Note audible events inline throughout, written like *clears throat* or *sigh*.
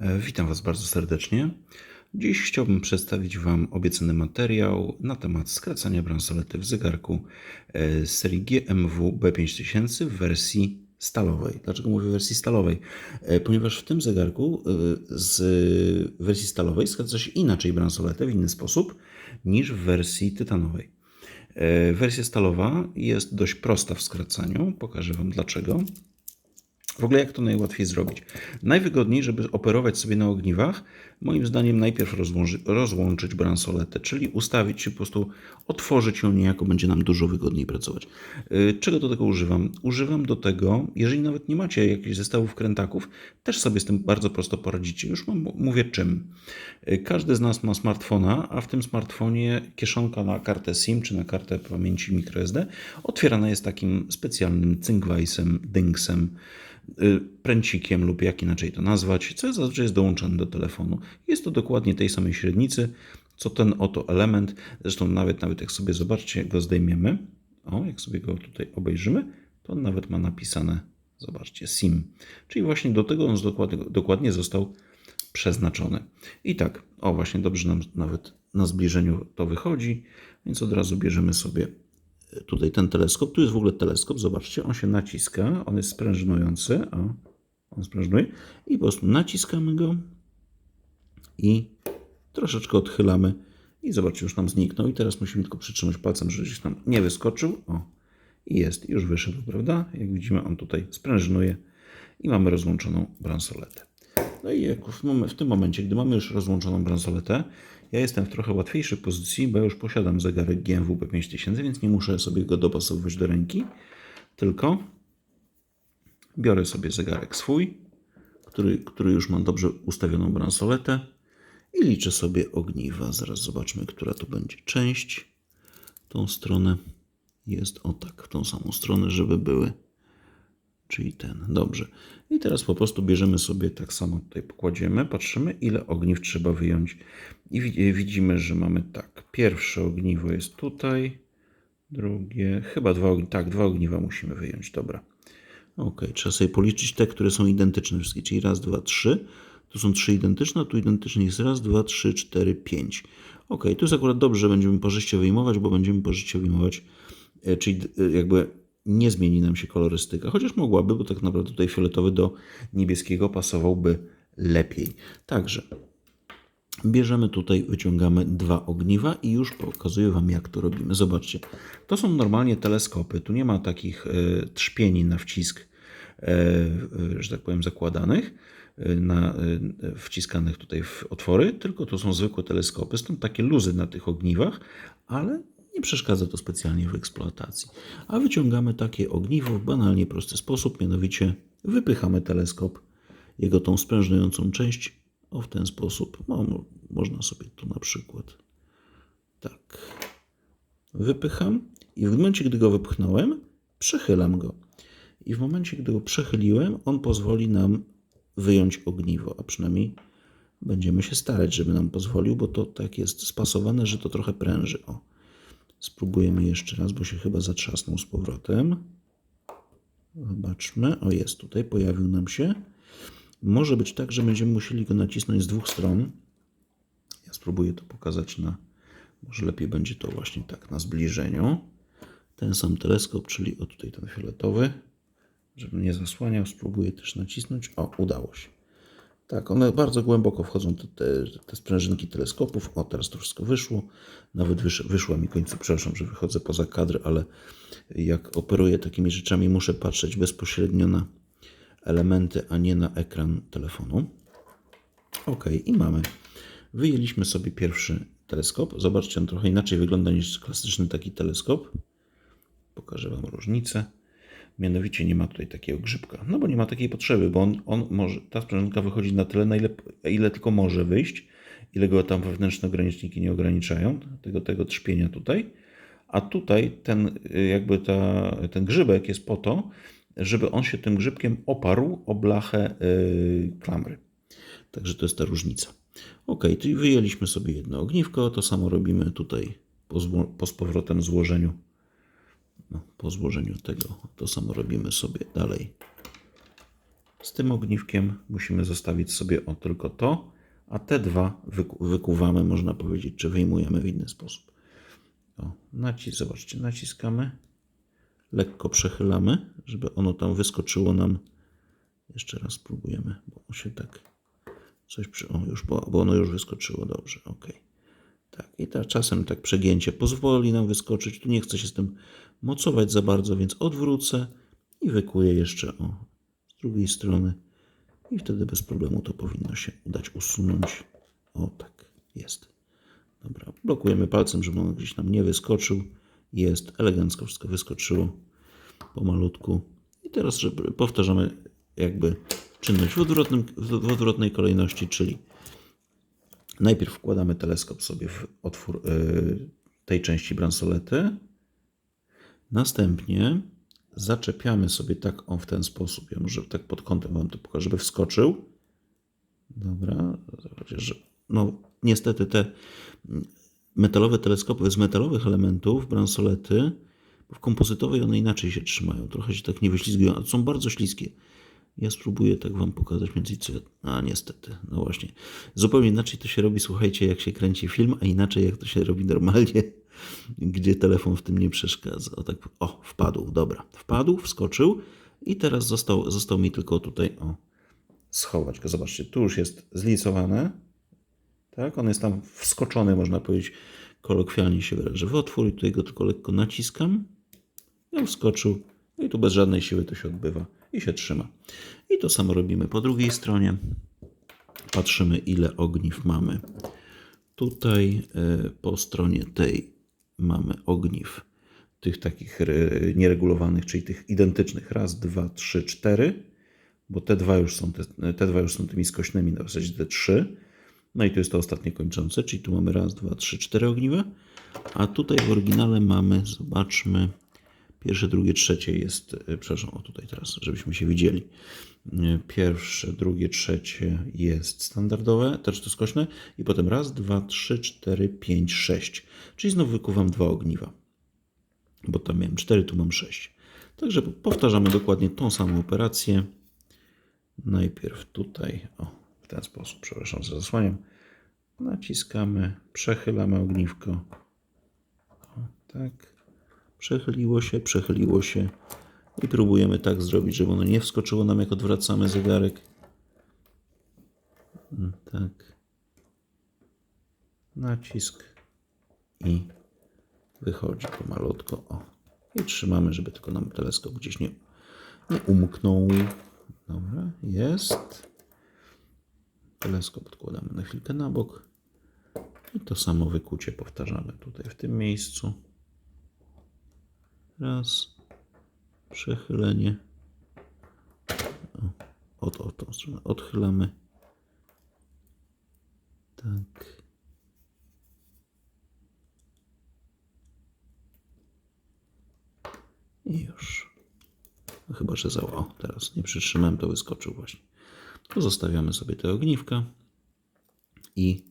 E, Witam Was bardzo serdecznie. Dziś chciałbym przedstawić Wam obiecany materiał na temat skracania bransolety w zegarku e, serii GMW B5000 w wersji stalowej. Dlaczego mówię wersji stalowej? E, Ponieważ w tym zegarku z wersji stalowej skraca się inaczej bransoletę w inny sposób niż w wersji tytanowej. Wersja stalowa jest dość prosta w skracaniu. Pokażę Wam dlaczego. W ogóle jak to najłatwiej zrobić? Najwygodniej, żeby operować sobie na ogniwach, moim zdaniem najpierw rozłączy, rozłączyć bransoletę, czyli ustawić się, po prostu otworzyć ją niejako, będzie nam dużo wygodniej pracować. Yy, Czego do tego używam? Używam do tego, jeżeli nawet nie macie jakichś zestawów krętaków, też sobie z tym bardzo prosto poradzicie. Już mam, mówię czym. Yy, Każdy z nas ma smartfona, a w tym smartfonie kieszonka na kartę SIM czy na kartę pamięci microSD otwierana jest takim specjalnym cynkwajsem, dynksem, y, pręcikiem lub jak inaczej to nazwać, co zazwyczaj jest dołączone do telefonu. Jest to dokładnie tej samej średnicy, co ten oto element. Zresztą nawet, nawet jak sobie zobaczcie, go zdejmiemy, o, jak sobie go tutaj obejrzymy, to on nawet ma napisane, zobaczcie, SIM. Czyli właśnie do tego on dokładnie, dokładnie został przeznaczony. I tak, o właśnie dobrze nam nawet na zbliżeniu to wychodzi, więc od razu bierzemy sobie tutaj ten teleskop. Tu jest w ogóle teleskop, zobaczcie, on się naciska, on jest sprężynujący, a on sprężynuje i po prostu naciskamy go i troszeczkę odchylamy i zobaczcie, już nam zniknął i teraz musimy tylko przytrzymać palcem, żeby gdzieś tam nie wyskoczył. O, i jest, już wyszedł, prawda? Jak widzimy, on tutaj sprężynuje i mamy rozłączoną bransoletę. No i jak w, w tym momencie, gdy mamy już rozłączoną bransoletę, ja jestem w trochę łatwiejszej pozycji, bo już posiadam zegarek GMW B5000, więc nie muszę sobie go dopasowywać do ręki, tylko biorę sobie zegarek swój, który, który już ma dobrze ustawioną bransoletę i liczę sobie ogniwa. Zaraz zobaczmy, która to będzie część. Tą stronę jest o tak, w tą samą stronę, żeby były czyli ten. Dobrze. I teraz po prostu bierzemy sobie tak samo tutaj pokładziemy, patrzymy ile ogniw trzeba wyjąć. I wi- widzimy, że mamy tak. Pierwsze ogniwo jest tutaj, drugie, chyba dwa ogniwa, tak, dwa ogniwa musimy wyjąć, dobra. Ok, trzeba sobie policzyć te, które są identyczne wszystkie, czyli raz, dwa, trzy. Tu są trzy identyczne, tu identyczny jest raz, dwa, trzy, cztery, pięć. Ok, tu jest akurat dobrze, że będziemy po życie wyjmować, bo będziemy po życie wyjmować, e, czyli e, jakby nie zmieni nam się kolorystyka, chociaż mogłaby, bo tak naprawdę tutaj fioletowy do niebieskiego pasowałby lepiej. Także bierzemy tutaj, wyciągamy dwa ogniwa i już pokazuję Wam, jak to robimy. Zobaczcie, to są normalnie teleskopy. Tu nie ma takich e, trzpieni na wcisk, e, e, że tak powiem, zakładanych, na, wciskanych tutaj w otwory, tylko to są zwykłe teleskopy. Stąd takie luzy na tych ogniwach, ale nie przeszkadza to specjalnie w eksploatacji. A wyciągamy takie ogniwo w banalnie prosty sposób, mianowicie wypychamy teleskop, jego tą sprężynującą część, o w ten sposób. No, mo- można sobie tu na przykład tak wypycham i w momencie, gdy go wypchnąłem, przechylam go. I w momencie, gdy go przechyliłem, on pozwoli nam wyjąć ogniwo, a przynajmniej będziemy się starać, żeby nam pozwolił, bo to tak jest spasowane, że to trochę pręży. O. Spróbujemy jeszcze raz, bo się chyba zatrzasnął z powrotem. Zobaczmy. O, jest tutaj, pojawił nam się. Może być tak, że będziemy musieli go nacisnąć z dwóch stron. Ja spróbuję to pokazać na. Może lepiej będzie to właśnie tak na zbliżeniu. Ten sam teleskop, czyli o tutaj ten fioletowy. Żebym nie zasłaniał, spróbuję też nacisnąć. O, udało się. Tak, one bardzo głęboko wchodzą, te, te, te sprężynki teleskopów. O, teraz to wszystko wyszło. Nawet wysz, wyszła mi końcu, przepraszam, że wychodzę poza kadr, ale jak operuję takimi rzeczami, muszę patrzeć bezpośrednio na elementy, a nie na ekran telefonu. Ok, i mamy. Wyjęliśmy sobie pierwszy teleskop. Zobaczcie, on trochę inaczej wygląda niż klasyczny taki teleskop. Pokażę Wam różnicę. Mianowicie nie ma tutaj takiego grzybka. No bo nie ma takiej potrzeby, bo on, on może, ta sprężynka wychodzi na tyle, na ile, ile tylko może wyjść, ile go tam wewnętrzne ograniczniki nie ograniczają, tego, tego trzpienia tutaj. A tutaj ten, jakby ta, ten grzybek jest po to, żeby on się tym grzybkiem oparł o blachę yy, klamry. Także to jest ta różnica. Ok, czyli wyjęliśmy sobie jedno ogniwko, to samo robimy tutaj po, po z powrotem złożeniu po złożeniu tego to samo robimy sobie dalej Z tym ogniwkiem musimy zostawić sobie o tylko to, a te dwa wyku- wykuwamy, można powiedzieć, czy wyjmujemy w inny sposób. O, nacisk, zobaczcie, naciskamy, lekko przechylamy, żeby ono tam wyskoczyło nam. Jeszcze raz spróbujemy, bo się tak coś przy... O, już, bo ono już wyskoczyło, dobrze, ok. Tak, i tak czasem tak przegięcie pozwoli nam wyskoczyć. Tu nie chcę się z tym mocować za bardzo, więc odwrócę i wykuję jeszcze o, z drugiej strony. I wtedy bez problemu to powinno się udać usunąć. O, tak, jest. Dobra, blokujemy palcem, żeby on gdzieś nam nie wyskoczył. Jest, elegancko wszystko wyskoczyło pomalutku. I teraz powtarzamy jakby czynność w, odwrotnym, w odwrotnej kolejności, czyli najpierw wkładamy teleskop sobie w otwór y, tej części bransolety. Następnie zaczepiamy sobie tak on w ten sposób. Ja może tak pod kątem wam to pokażę, żeby wskoczył. Dobra, zobaczcie, że no niestety te metalowe teleskopy z metalowych elementów, bransolety, w kompozytowej one inaczej się trzymają, trochę się tak nie wyślizgują, są bardzo śliskie. Ja spróbuję tak wam pokazać między co. A niestety, no właśnie. Zupełnie inaczej to się robi, słuchajcie, jak się kręci film, a inaczej jak to się robi normalnie, *laughs* gdzie telefon w tym nie przeszkadza. O tak, o, wpadł, dobra. Wpadł, wskoczył i teraz został, został mi tylko tutaj, o, schować go. Zobaczcie, tu już jest zlisowane. Tak, on jest tam wskoczony, można powiedzieć, kolokwialnie się wyrażę, w otwór i tutaj go tylko lekko naciskam. On wskoczył. No i tu bez żadnej siły to się odbywa i się trzyma. I to samo robimy po drugiej stronie. Patrzymy, ile ogniw mamy. Tutaj y, po stronie tej mamy ogniw tych takich y, nieregulowanych, czyli tych identycznych. Raz, dwa, trzy, cztery, bo te dwa już są, te, te dwa już są tymi skośnymi, na zasadzie te trzy. No i to jest to ostatnie kończące, czyli tu mamy raz, dwa, trzy, cztery ogniwa. A tutaj w oryginale mamy, zobaczmy, Pierwsze, drugie, trzecie jest, e, przepraszam, o tutaj teraz, żebyśmy się widzieli. E, Pierwsze, drugie, trzecie jest standardowe, też to skośne. I potem raz, dwa, trzy, cztery, pięć, sześć. Czyli znowu wykuwam dwa ogniwa. Bo tam miałem cztery, tu mam sześć. Także powtarzamy dokładnie tą samą operację. Najpierw tutaj, o, w ten sposób, przepraszam, za zasłaniam. Naciskamy, przechylamy ogniwko. O, tak. Przechyliło się, przechyliło się. I próbujemy tak zrobić, żeby ono nie wskoczyło nam, jak odwracamy zegarek. Mm, Tak. Nacisk. I wychodzi pomalutko. O. I trzymamy, żeby tylko nam teleskop gdzieś nie, nie umknął. Dobra, jest. Teleskop odkładamy na chwilkę na bok. I to samo wykucie powtarzamy tutaj w tym miejscu. Raz. Przechylenie. O, od, od tą odchylamy. Tak. I już. No chyba, że za o, teraz nie przytrzymałem, to wyskoczył właśnie. To zostawiamy sobie te ogniwka i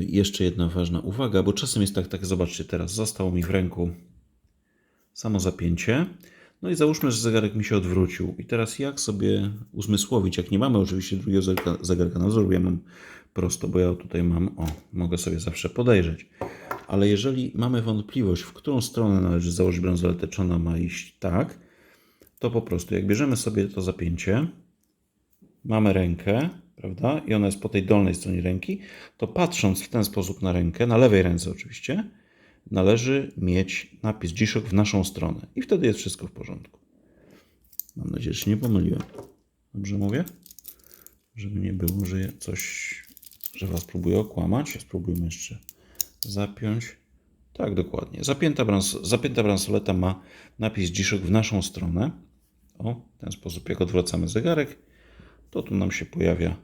jeszcze jedna ważna uwaga, bo czasem jest tak, tak, zobaczcie teraz, zostało mi w ręku samo zapięcie. No i załóżmy, że zegarek mi się odwrócił. I teraz jak sobie uzmysłowić, jak nie mamy oczywiście drugiego zegarka, zegarka na wzór, ja mam prosto, bo ja tutaj mam, o, mogę sobie zawsze podejrzeć. Ale jeżeli mamy wątpliwość, w którą stronę należy założyć bransoletę, czy ona ma iść tak, to po prostu jak bierzemy sobie to zapięcie, mamy rękę, prawda? I ona jest po tej dolnej stronie ręki, to patrząc w ten sposób na rękę, na lewej ręce oczywiście, należy mieć napis G-Shock w naszą stronę. I wtedy jest wszystko w porządku. Mam nadzieję, że się nie pomyliłem. Dobrze mówię? Żeby nie było, że coś, że Was próbuję okłamać. Spróbujmy jeszcze zapiąć. Tak, dokładnie. Zapięta, brans zapięta bransoleta ma napis G-Shock w naszą stronę. O, w ten sposób, jak odwracamy zegarek, to tu nam się pojawia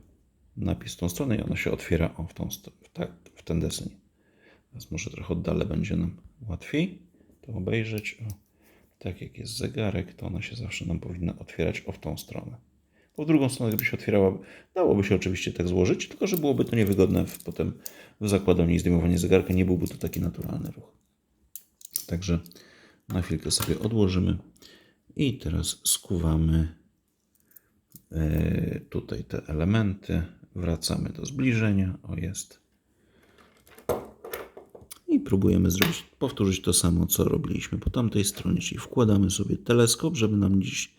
napis w tą stronę i ona się otwiera o, w, tą, w, tak, w ten deseń. Teraz może trochę oddalę, będzie nam łatwiej to obejrzeć. O, tak jak jest zegarek, to ona się zawsze nam powinna otwierać o w tą stronę. Bo w drugą stronę, gdyby się otwierała, dałoby się oczywiście tak złożyć, tylko że byłoby to niewygodne w, potem w zakładaniu i zdejmowaniu zegarka. Nie byłby to taki naturalny ruch. Także na chwilkę sobie odłożymy i teraz skuwamy tutaj te elementy. Wracamy do zbliżenia. O, jest. I próbujemy zrobić, powtórzyć to samo, co robiliśmy po tamtej stronie, czyli wkładamy sobie teleskop, żeby nam dziś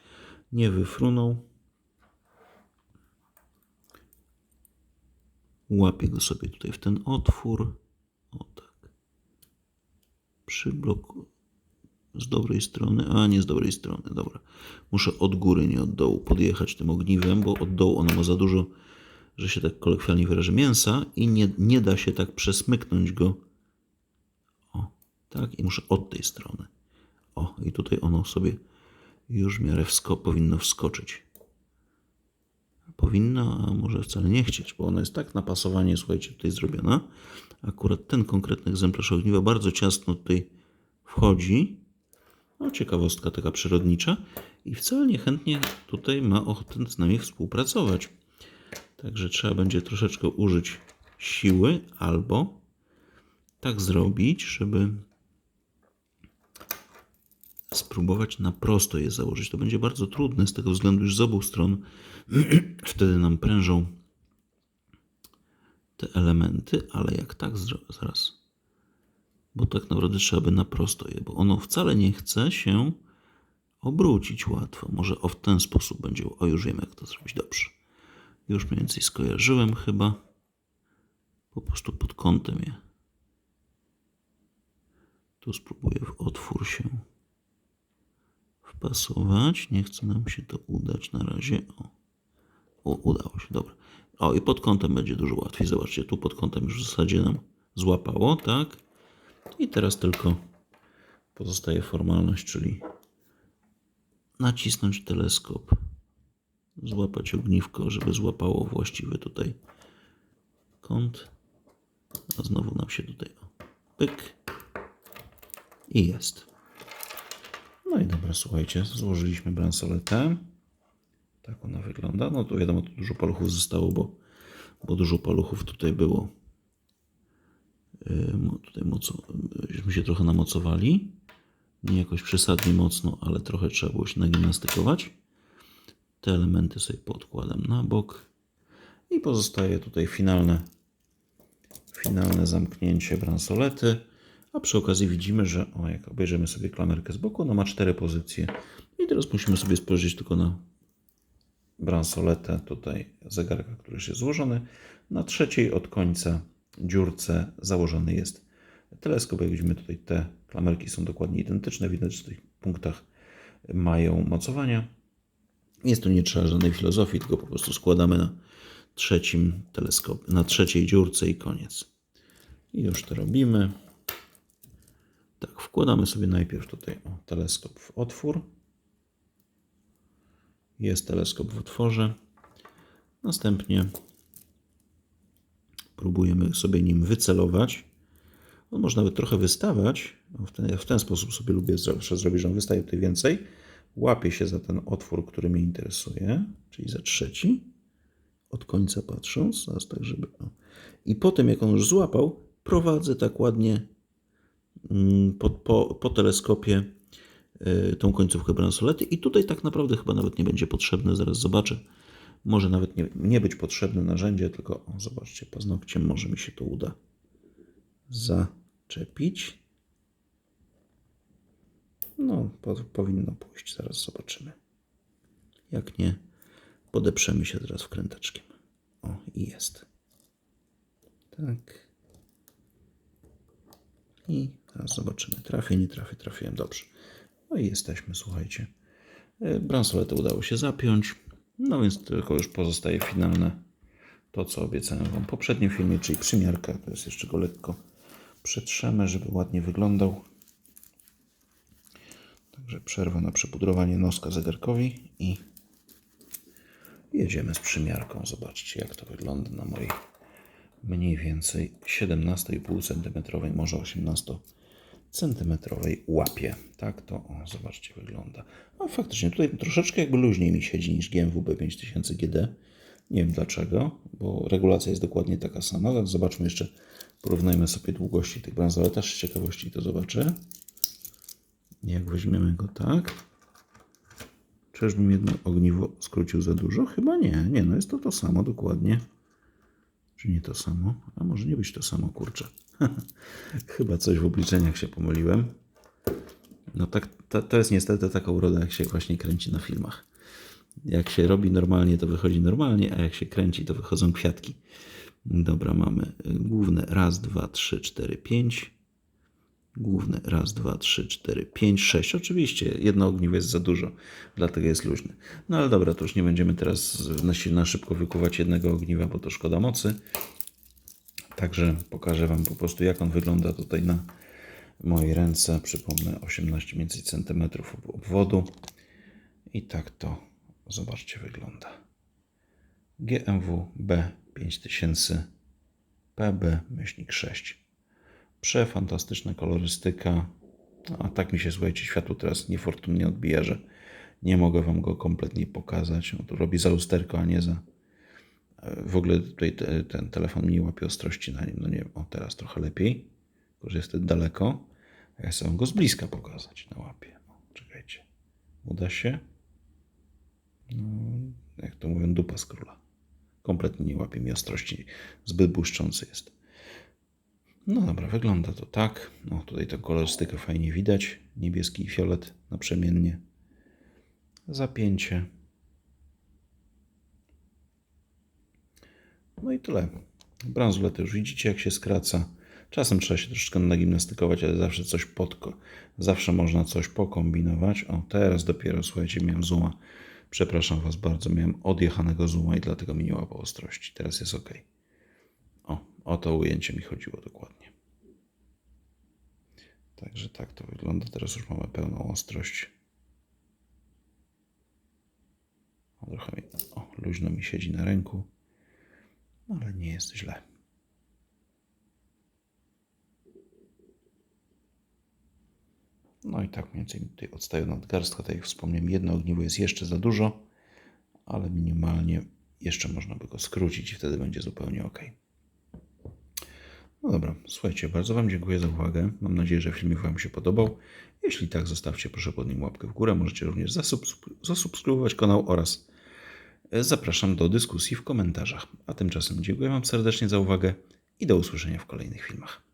nie wyfrunął. Łapię go sobie tutaj w ten otwór. O tak. Przyblok z dobrej strony, a nie z dobrej strony, dobra. Muszę od góry, nie od dołu podjechać tym ogniwem, bo od dołu ono ma za dużo, że się tak kolokwialnie wyrażę, mięsa i nie, nie da się tak przesmyknąć go. O, tak, i muszę od tej strony. O, i tutaj ono sobie już w miarę wsko, powinno wskoczyć. Powinno, a może wcale nie chcieć, bo ona jest tak na pasowanie, słuchajcie, tutaj zrobiona. Akurat ten konkretny egzemplarz ogniwa bardzo ciasno tutaj wchodzi. No, ciekawostka taka przyrodnicza i wcale niechętnie tutaj ma ochotę z nami współpracować. Także trzeba będzie troszeczkę użyć siły albo tak zrobić, żeby spróbować na prosto je założyć. To będzie bardzo trudne z tego względu, że z obu stron *clears throat* wtedy nam prężą te elementy, ale jak tak zaraz. Bo tak naprawdę trzeba by na prosto je, bo ono wcale nie chce się obrócić łatwo. Może o w ten sposób będzie. O, już wiem jak to zrobić. Dobrze. Już mniej więcej skojarzyłem chyba. Po prostu pod kątem je. Tu spróbuję w otwór się wpasować. Nie chce nam się to udać na razie. O, o udało się, dobra. O, i pod kątem będzie dużo łatwiej. Zobaczcie, tu pod kątem już w zasadzie nam złapało, tak? I teraz tylko pozostaje formalność, czyli nacisnąć teleskop, złapać ogniwko, żeby złapało właściwy tutaj kąt. A znowu nam się tutaj pyk i jest. No i dobra, słuchajcie, złożyliśmy bransoletę. Tak ona wygląda. No to wiadomo, tu dużo paluchów zostało, bo, bo dużo paluchów tutaj było. Mo- tutaj moco, żeśmy się trochę namocowali. Nie jakoś przesadnie mocno, ale trochę trzeba było się nagimnastykować. Te elementy sobie podkładam na bok. I pozostaje tutaj finalne, finalne zamknięcie bransolety. A przy okazji widzimy, że o, jak obejrzymy sobie klamerkę z boku, ona ma cztery pozycje. I teraz musimy sobie spojrzeć tylko na bransoletę, tutaj zegarka, który jest złożony. Na trzeciej od końca dziurce założony jest teleskop. Jak widzimy tutaj te klamerki są dokładnie identyczne. Widać, że w tych punktach mają mocowania. Jest tu nie trzeba żadnej filozofii, tylko po prostu składamy na trzecim teleskopie, na trzeciej dziurce i koniec. I już to robimy. Tak, wkładamy sobie najpierw tutaj o, teleskop w otwór. Jest teleskop w otworze. Następnie próbujemy sobie nim wycelować. On może nawet trochę wystawać. No, W ten, w ten sposób sobie lubię zawsze zrobić, że on wystaje tutaj więcej. Łapię się za ten otwór, który mnie interesuje, czyli za trzeci. Od końca patrząc, zaraz tak, żeby. I potem, jak on już złapał, prowadzę tak ładnie mm, po, po, po teleskopie y, tą końcówkę bransolety i tutaj tak naprawdę chyba nawet nie będzie potrzebne, zaraz zobaczę. Może nawet nie, nie być potrzebne narzędzie, tylko o, zobaczcie, paznokciem może mi się to uda zaczepić. No, po, powinno pójść, zaraz zobaczymy. Jak nie, podeprzemy się teraz wkrętaczkiem. O, i jest. Tak. I teraz zobaczymy. Trafię, nie trafię, trafiłem dobrze. No i jesteśmy, słuchajcie. E, Bransoletę udało się zapiąć. No więc tylko już pozostaje finalne to, co obiecałem Wam w poprzednim filmie, czyli przymiarka. To jest jeszcze go lekko przetrzemy, żeby ładnie wyglądał. Także przerwa na przepudrowanie noska zegarkowi i jedziemy z przymiarką. Zobaczcie, jak to wygląda na mojej mniej więcej 17,5 cm, może 18 cm łapie. Tak to, o, zobaczcie, wygląda. A faktycznie tutaj troszeczkę jakby luźniej mi siedzi niż GMW B5000 GD. Nie wiem dlaczego, bo regulacja jest dokładnie taka sama. Zobaczmy jeszcze, porównajmy sobie długości tych bransolet. Też z ciekawości to zobaczę. Jak weźmiemy go tak, Czyżbym jedno ogniwo skrócił za dużo? Chyba nie. Nie, no jest to to samo dokładnie. Czy nie to samo? A może nie być to samo, kurczę. *laughs* Chyba coś w obliczeniach się pomyliłem. No tak, to, to jest niestety taka uroda, jak się właśnie kręci na filmach. Jak się robi normalnie, to wychodzi normalnie, a jak się kręci, to wychodzą kwiatki. Dobra, mamy y, główne raz, dwa, trzy, cztery, pięć. Główne raz, dwa, trzy, cztery, pięć, sześć. Oczywiście jedno ogniwo jest za dużo, dlatego jest luźny. No ale dobra, to już nie będziemy teraz na, na szybko wykuwać jednego ogniwa, bo to szkoda mocy. Także pokażę Wam po prostu, jak on wygląda tutaj na mojej ręce. Przypomnę, 18 mniej więcej centymetrów ob- obwodu. I tak to, zobaczcie, wygląda. GMW B5000 PB-6. Przefantastyczna kolorystyka. A tak mi się, słuchajcie, światło teraz niefortunnie odbija, że nie mogę Wam go kompletnie pokazać. On tu robi za lusterko, a nie za... W ogóle tutaj te, ten telefon mi łapie ostrości na nim. No nie wiem, o teraz trochę lepiej, tylko że jest wtedy daleko. Ja chcę go z bliska pokazać na łapie. O, czekajcie. Uda się? No, jak to mówią, dupa z króla. Kompletnie nie łapie mi ostrości. Zbyt błyszczący jest. No dobra, wygląda to tak. No tutaj tę kolorystykę fajnie widać. Niebieski i fiolet naprzemiennie. Zapięcie. No i tyle. Bransoletę już widzicie, jak się skraca. Czasem trzeba się troszeczkę nagimnastykować, ale zawsze coś podko. Zawsze można coś pokombinować. O, teraz dopiero, słuchajcie, miałem zooma. Przepraszam Was bardzo, miałem odjechanego zooma i dlatego mi nie ostrości. Teraz jest ok. O, o to ujęcie mi chodziło dokładnie. Także tak to wygląda. Teraz już mamy pełną ostrość. O, trochę mi, o, luźno mi siedzi na ręku, no, ale nie jest źle. No i tak mniej więcej tutaj odstaje nadgarstka. Tak jak wspomniałem, jedno ogniwo jest jeszcze za dużo, ale minimalnie jeszcze można by go skrócić i wtedy będzie zupełnie ok. No dobra, słuchajcie, bardzo Wam dziękuję za uwagę. Mam nadzieję, że filmik Wam się podobał. Jeśli tak, zostawcie proszę pod nim łapkę w górę. Możecie również zasubskry- zasubskrybować kanał oraz zapraszam do dyskusji w komentarzach. A tymczasem dziękuję Wam serdecznie za uwagę i do usłyszenia w kolejnych filmach.